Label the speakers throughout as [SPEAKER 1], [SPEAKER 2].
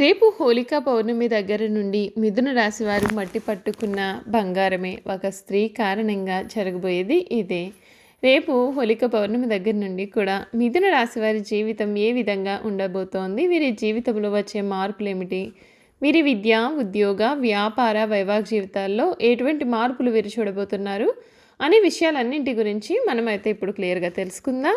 [SPEAKER 1] రేపు హోలికా పౌర్ణమి దగ్గర నుండి మిథున రాశి వారు మట్టి పట్టుకున్న బంగారమే. ఒక స్త్రీ కారణంగా జరగబోయేది ఇదే. రేపు హోలిక పౌర్ణమి దగ్గర నుండి కూడా మిథున రాశి వారి జీవితం ఏ విధంగా ఉండబోతోంది? వీరి జీవితంలో వచ్చే మార్పులు ఏమిటి వీరి విద్య ఉద్యోగ వ్యాపార వైవాహిక జీవితాల్లో ఎటువంటి మార్పులు వీరు చూడబోతున్నారు? అనే విషయాలన్నింటి గురించి మనమైతే ఇప్పుడు క్లియర్గా తెలుసుకుందాం.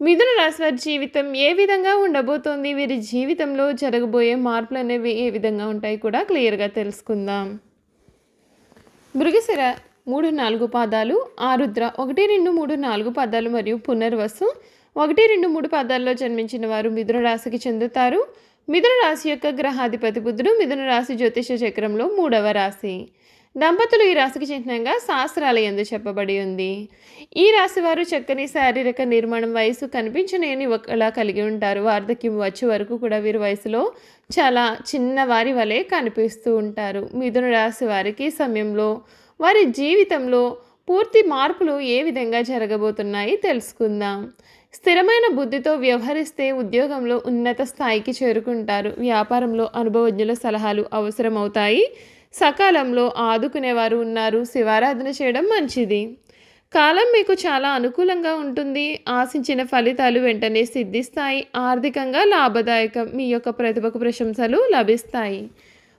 [SPEAKER 1] మిథున రాశి వారి జీవితం ఏ విధంగా ఉండబోతోంది? వీరి జీవితంలో జరగబోయే మార్పులు అనేవి ఏ విధంగా ఉంటాయి కూడా క్లియర్గా తెలుసుకుందాం. మృగశిర మూడు నాలుగు పాదాలు ఆరుద్ర ఒకటి రెండు మూడు నాలుగు పాదాలు మరియు పునర్వసు ఒకటి రెండు మూడు పాదాల్లో జన్మించిన వారు మిథున రాశికి చెందుతారు. మిథున రాశి యొక్క గ్రహాధిపతి బుద్ధుడు మిథున రాశి జ్యోతిష చక్రంలో మూడవ రాశి. దంపతులు ఈ రాశికి చిహ్నంగా శాస్త్రాల ఎందు చెప్పబడి ఉంది. ఈ రాశి వారు చక్కని శారీరక నిర్మాణం వయసు కనిపించలేని ఒకలా కలిగి ఉంటారు. వార్ధక్యం వచ్చే వరకు కూడా వీరి వయసులో చాలా చిన్న వారి వలె కనిపిస్తూ ఉంటారు. మిథున రాశి వారికి సమయంలో వారి జీవితంలో పూర్తి మార్పులు ఏ విధంగా జరగబోతున్నాయి తెలుసుకుందాం. స్థిరమైన బుద్ధితో వ్యవహరిస్తే ఉద్యోగంలో ఉన్నత స్థాయికి చేరుకుంటారు. వ్యాపారంలో అనుభవజ్ఞుల సలహాలు అవసరమవుతాయి. సకాలంలో ఆదుకునేవారు ఉన్నారు. శివారాధన చేయడం మంచిది. కాలం మీకు చాలా అనుకూలంగా ఉంటుంది. ఆశించిన ఫలితాలు వెంటనే సిద్ధిస్తాయి. ఆర్థికంగా లాభదాయకం మీ యొక్క ప్రతిభకు ప్రశంసలు లభిస్తాయి.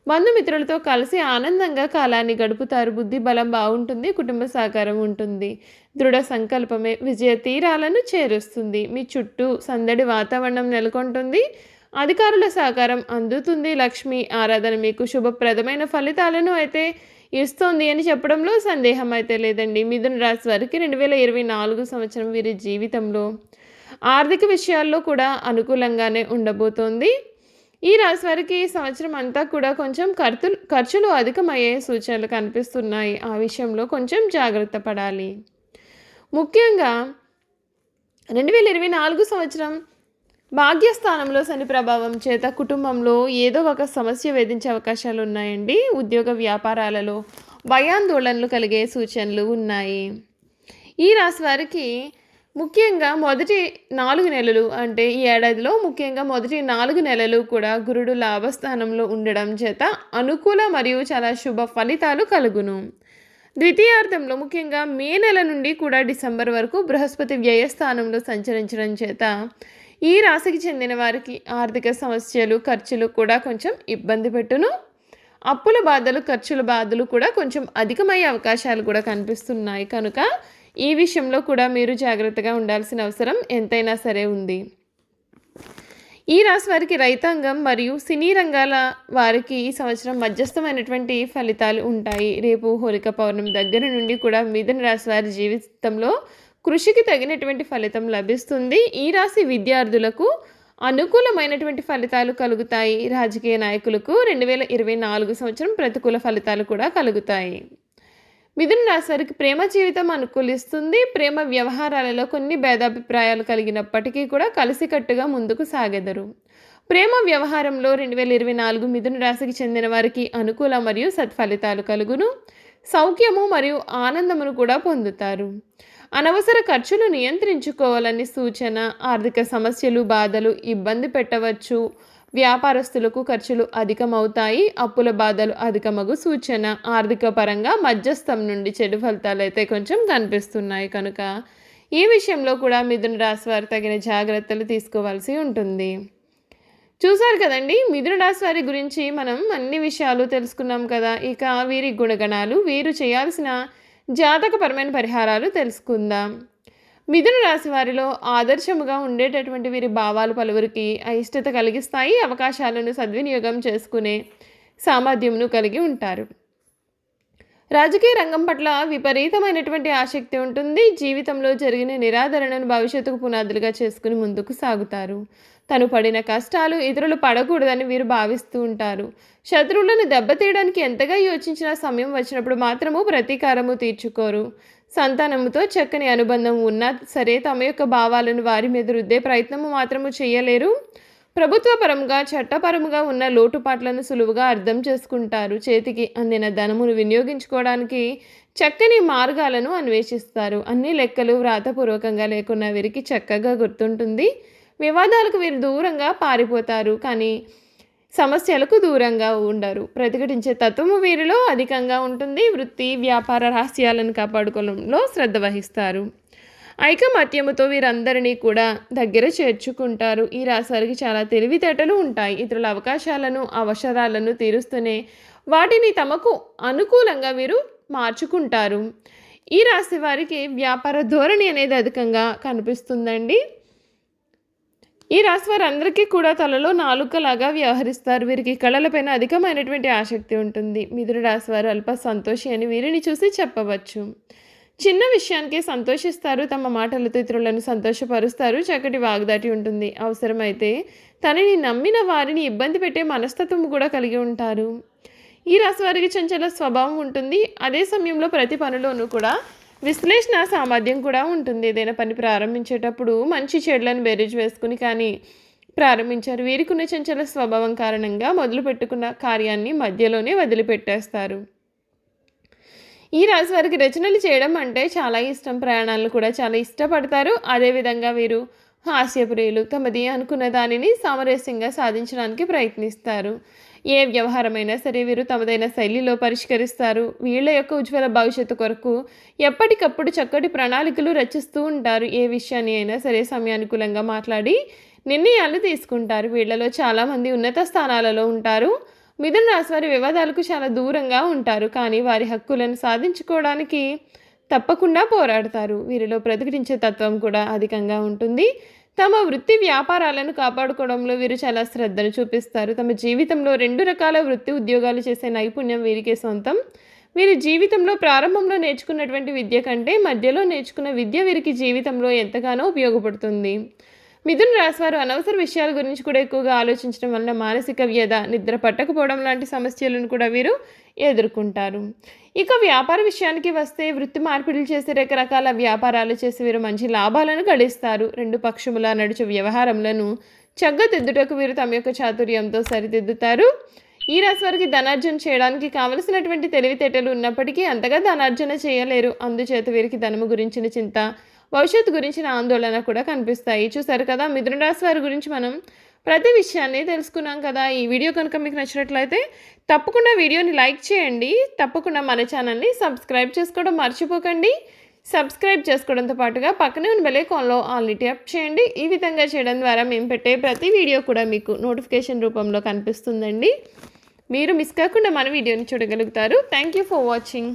[SPEAKER 1] బంధుమిత్రులతో కలిసి ఆనందంగా కాలాన్ని గడుపుతారు. బుద్ధి బలం బాగుంటుంది. కుటుంబ సహకారం ఉంటుంది. దృఢ సంకల్పమే విజయ తీరాలను చేరుస్తుంది. మీ చుట్టూ సందడి వాతావరణం నెలకొంటుంది. అధికారుల సహకారం అందుతుంది. లక్ష్మి ఆరాధన మీకు శుభప్రదమైన ఫలితాలను అయితే ఇస్తోంది అని చెప్పడంలో సందేహం అయితే లేదండి. మిథున రాశి వారికి రెండు వేల ఇరవై నాలుగు సంవత్సరం వీరి జీవితంలో ఆర్థిక విషయాల్లో కూడా అనుకూలంగానే ఉండబోతోంది. ఈ రాశి వారికి ఈ సంవత్సరం అంతా కూడా కొంచెం ఖర్చులు ఖర్చులు అధికమయ్యే సూచనలు కనిపిస్తున్నాయి. ఆ విషయంలో కొంచెం జాగ్రత్త పడాలి. ముఖ్యంగా రెండు వేల ఇరవై నాలుగు సంవత్సరం భాగ్యస్థానంలో శని ప్రభావం చేత కుటుంబంలో ఏదో ఒక సమస్య వేధించే అవకాశాలు ఉన్నాయండి. ఉద్యోగ వ్యాపారాలలో భయాందోళనలు కలిగే సూచనలు ఉన్నాయి. ఈ రాశి వారికి ముఖ్యంగా మొదటి నాలుగు నెలలు అంటే ఈ ఏడాదిలో ముఖ్యంగా మొదటి నాలుగు నెలలు కూడా గురుడు లాభస్థానంలో ఉండడం చేత అనుకూల మరియు చాలా శుభ ఫలితాలు కలుగును. ద్వితీయార్థంలో ముఖ్యంగా మే నెల నుండి కూడా డిసెంబర్ వరకు బృహస్పతి వ్యయస్థానంలో సంచరించడం చేత ఈ రాశికి చెందిన వారికి ఆర్థిక సమస్యలు ఖర్చులు కూడా కొంచెం ఇబ్బంది పెట్టును. అప్పుల బాధలు ఖర్చుల బాధలు కూడా కొంచెం అధికమయ్యే అవకాశాలు కూడా కనిపిస్తున్నాయి. కనుక ఈ విషయంలో కూడా మీరు జాగ్రత్తగా ఉండాల్సిన అవసరం ఎంతైనా సరే ఉంది. ఈ రాశి వారికి రైతాంగం మరియు సినీ రంగాల వారికి ఈ సంవత్సరం మధ్యస్థమైనటువంటి ఫలితాలు ఉంటాయి. రేపు హోలిక పౌర్ణమి దగ్గర నుండి కూడా మిథున రాశి వారి జీవితంలో కృషికి తగినటువంటి ఫలితం లభిస్తుంది. ఈ రాశి విద్యార్థులకు అనుకూలమైనటువంటి ఫలితాలు కలుగుతాయి. రాజకీయ నాయకులకు రెండు వేల ఇరవై నాలుగు సంవత్సరం ప్రతికూల ఫలితాలు కూడా కలుగుతాయి. మిథున రాశి వారికి ప్రేమ జీవితం అనుకూలిస్తుంది. ప్రేమ వ్యవహారాలలో కొన్ని భేదాభిప్రాయాలు కలిగినప్పటికీ కూడా కలిసికట్టుగా ముందుకు సాగెదరు. ప్రేమ వ్యవహారంలో రెండు వేల ఇరవై నాలుగు మిథున రాశికి చెందిన వారికి అనుకూల మరియు సత్ఫలితాలు కలుగును. సౌఖ్యము మరియు ఆనందమును కూడా పొందుతారు. అనవసర ఖర్చులు నియంత్రించుకోవాలని సూచన ఆర్థిక సమస్యలు బాధలు ఇబ్బంది పెట్టవచ్చు. వ్యాపారస్తులకు ఖర్చులు అధికమవుతాయి అప్పుల బాధలు అధికమగు సూచన. ఆర్థిక పరంగా మధ్యస్థం నుండి చెడు ఫలితాలు అయితే కొంచెం కనిపిస్తున్నాయి కనుక ఈ విషయంలో కూడా మిథున రాశి వారు తగిన జాగ్రత్తలు తీసుకోవాల్సి ఉంటుంది. చూసారు కదండి మిథున రాశి వారి గురించి మనం అన్ని విషయాలు తెలుసుకున్నాం కదా. ఇక వీరి గుణగణాలు వీరు చేయాల్సిన జాతకపరమైన పరిహారాలు తెలుసుకుందాం. మిథున రాశి వారిలో ఆదర్శముగా ఉండేటటువంటి వీరి భావాలు పలువురికి అయిష్టత కలిగిస్తాయి అవకాశాలను సద్వినియోగం చేసుకునే సామర్థ్యంను కలిగి ఉంటారు. రాజకీయ రంగం పట్ల విపరీతమైనటువంటి ఆసక్తి ఉంటుంది. జీవితంలో జరిగిన నిరాదరణను భవిష్యత్తుకు పునాదులుగా చేసుకుని ముందుకు సాగుతారు. తను పడిన కష్టాలు ఇతరులు పడకూడదని వీరు భావిస్తూ ఉంటారు. శత్రువులను దెబ్బతీయడానికి ఎంతగా యోచించిన సమయం వచ్చినప్పుడు మాత్రము ప్రతీకారము తీర్చుకోరు. సంతానముతో చక్కని అనుబంధం ఉన్నా సరే తమ యొక్క భావాలను వారి మీద రుద్దే ప్రయత్నము మాత్రము చేయలేరు. ప్రభుత్వపరంగా చట్టపరముగా ఉన్న లోటుపాట్లను సులువుగా అర్థం చేసుకుంటారు. చేతికి అందిన ధనమును వినియోగించుకోవడానికి చక్కని మార్గాలను అన్వేషిస్తారు. అన్ని లెక్కలు వ్రాతపూర్వకంగా లేకున్నా వీరికి చక్కగా గుర్తుంటుంది. వివాదాలకు వీరు దూరంగా పారిపోతారు కానీ సమస్యలకు దూరంగా ఉండరు. ప్రతిఘటించే తత్వము వీరిలో అధికంగా ఉంటుంది. వృత్తి వ్యాపార రహస్యాలను కాపాడుకోవడంలో శ్రద్ధ వహిస్తారు. ఐకమత్యముతో వీరందరినీ కూడా దగ్గర చేర్చుకుంటారు. ఈ రాశివారికి చాలా తెలివితేటలు ఉంటాయి. ఇతరుల అవకాశాలను అవసరాలను తీరుస్తూనే వాటిని తమకు అనుకూలంగా వీరు మార్చుకుంటారు. ఈ రాశి వారికి వ్యాపార ధోరణి అనేది అధికంగా కనిపిస్తుందండి. ఈ రాశి వారందరికీ కూడా తలలో నాలుకలాగా వ్యవహరిస్తారు. వీరికి కళలపైన అధికమైనటువంటి ఆసక్తి ఉంటుంది. మిథున రాశి వారు అల్ప సంతోషి అని వీరిని చూసి చెప్పవచ్చు. చిన్న విషయానికి సంతోషిస్తారు. తమ మాటలతో ఇతరులను సంతోషపరుస్తారు. చక్కటి వాగ్దాటి ఉంటుంది. అవసరమైతే తనని నమ్మిన వారిని ఇబ్బంది పెట్టే మనస్తత్వం కూడా కలిగి ఉంటారు. ఈ రాశి వారికి చంచల స్వభావం ఉంటుంది. అదే సమయంలో ప్రతి పనిలోనూ కూడా విశ్లేషణ సామర్థ్యం కూడా ఉంటుంది. ఏదైనా పని ప్రారంభించేటప్పుడు మంచి చెడులను బేరేజ్ వేసుకుని కానీ ప్రారంభించారు. వీరికున్న చంచల స్వభావం కారణంగా మొదలు పెట్టుకున్న కార్యాన్ని మధ్యలోనే వదిలిపెట్టేస్తారు. ఈ రాశి వారికి రచనలు చేయడం అంటే చాలా ఇష్టం. ప్రయాణాలు కూడా చాలా ఇష్టపడతారు. అదేవిధంగా వీరు హాస్యప్రియులు తమది అనుకున్న దానిని సామరస్యంగా సాధించడానికి ప్రయత్నిస్తారు. ఏ వ్యవహారమైనా సరే వీరు తమదైన శైలిలో పరిష్కరిస్తారు. వీళ్ళ యొక్క ఉజ్వల భవిష్యత్తు కొరకు ఎప్పటికప్పుడు చక్కటి ప్రణాళికలు రచిస్తూ ఉంటారు. ఏ విషయాన్ని అయినా సరే సమయానుకూలంగా మాట్లాడి నిర్ణయాలు తీసుకుంటారు. వీళ్ళలో చాలామంది ఉన్నత స్థానాలలో ఉంటారు. మిథున రాశి వారి వివాదాలకు చాలా దూరంగా ఉంటారు. కానీ వారి హక్కులను సాధించుకోవడానికి తప్పకుండా పోరాడతారు. వీరిలో ప్రతిఘటించే తత్వం కూడా అధికంగా ఉంటుంది. తమ వృత్తి వ్యాపారాలను కాపాడుకోవడంలో వీరు చాలా శ్రద్ధను చూపిస్తారు. తమ జీవితంలో రెండు రకాల వృత్తి ఉద్యోగాలు చేసే నైపుణ్యం వీరికే సొంతం. వీరి జీవితంలో ప్రారంభంలో నేర్చుకున్నటువంటి విద్య కంటే మధ్యలో నేర్చుకున్న విద్య వీరికి జీవితంలో ఎంతగానో ఉపయోగపడుతుంది. మిథున రాశివారు అనవసర విషయాల గురించి కూడా ఎక్కువగా ఆలోచించడం వలన మానసిక వ్యధ నిద్ర పట్టకపోవడం లాంటి సమస్యలను కూడా వీరు ఎదుర్కొంటారు. ఇక వ్యాపార విషయానికి వస్తే వృత్తి మార్పిడులు చేసే రకరకాల వ్యాపారాలు చేసి వీరు మంచి లాభాలను గడిస్తారు. రెండు పక్షముల నడుచు వ్యవహారములను చక్కదిద్దుటకు వీరు తమ యొక్క చాతుర్యంతో సరిదిద్దుతారు. ఈ రాశి వారికి ధనార్జన చేయడానికి కావలసినటువంటి తెలివితేటలు ఉన్నప్పటికీ అంతగా ధనార్జన చేయలేరు. అందుచేత వీరికి ధనము గురించిన చింత భవిష్యత్తు గురించిన ఆందోళన కూడా కనిపిస్తాయి. చూసారు కదా మిథున రాశి వారి గురించి మనం ప్రతి విషయాన్ని తెలుసుకున్నాం కదా. ఈ వీడియో కనుక మీకు నచ్చినట్లయితే తప్పకుండా వీడియోని లైక్ చేయండి. తప్పకుండా మన ఛానల్ని సబ్స్క్రైబ్ చేసుకోవడం మర్చిపోకండి. సబ్స్క్రైబ్ చేసుకోవడంతో పాటుగా పక్కనే ఉన్న బెలైకాన్లో ఆల్ని ట్యాప్ చేయండి. ఈ విధంగా చేయడం ద్వారా మేము పెట్టే ప్రతి వీడియో కూడా మీకు నోటిఫికేషన్ రూపంలో కనిపిస్తుందండి. మీరు మిస్ కాకుండా మన వీడియోని చూడగలుగుతారు. Thank you for watching.